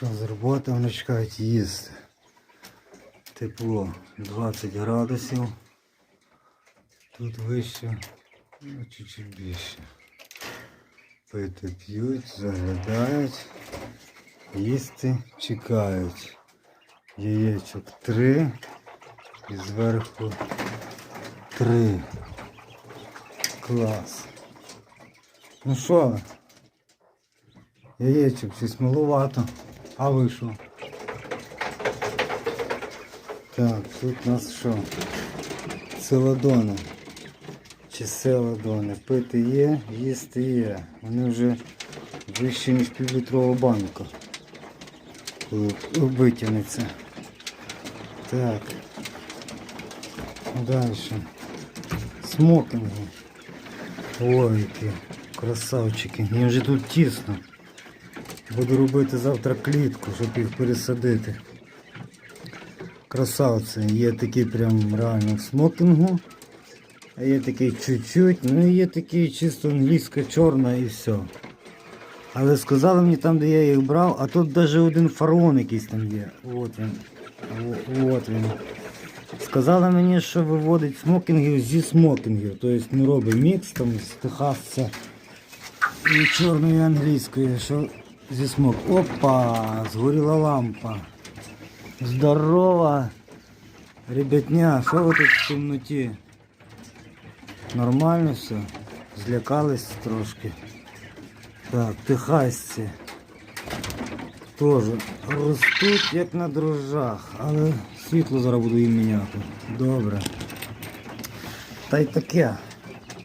Що з роботи вони чекають їсти. Тепло 20 градусів. Тут вище, ну чуть-чуть більше. Пити п'ють, заглядають, їсти чекають. Яєчок три і зверху три. Клас. Ну що? Яєчок щось маловато. А ви? Так, тут у нас що? Селадони. Чи селадони. Пити є, їсти є. Вони вже вищі, ніж півлітрова банка. Витягнеться. Так. Далі. Смокінги. Ой, які красавчики. Їм вже тут тісно. Буду робити завтра клітку, щоб їх пересадити. Красавці. Є такі прям реально в смокінгу. А є такий чуть-чуть, ну і є такий чисто англійська чорна і все. Але сказали мені там, де я їх брав, а тут навіть один фараон якийсь там є. От він. От він. Сказали мені, що виводить смокінгів зі смокінгів. Тобто не робить мікс там з техасця і чорної англійської, що зі смок. Опа! Згоріла лампа. Здорова! Ребятня, що ви тут в темноті? Нормально все? Злякались трошки. Так, техасці. Теж ростуть як на дрожжах, але світло зараз буду їм міняти. Добре. Та й таке.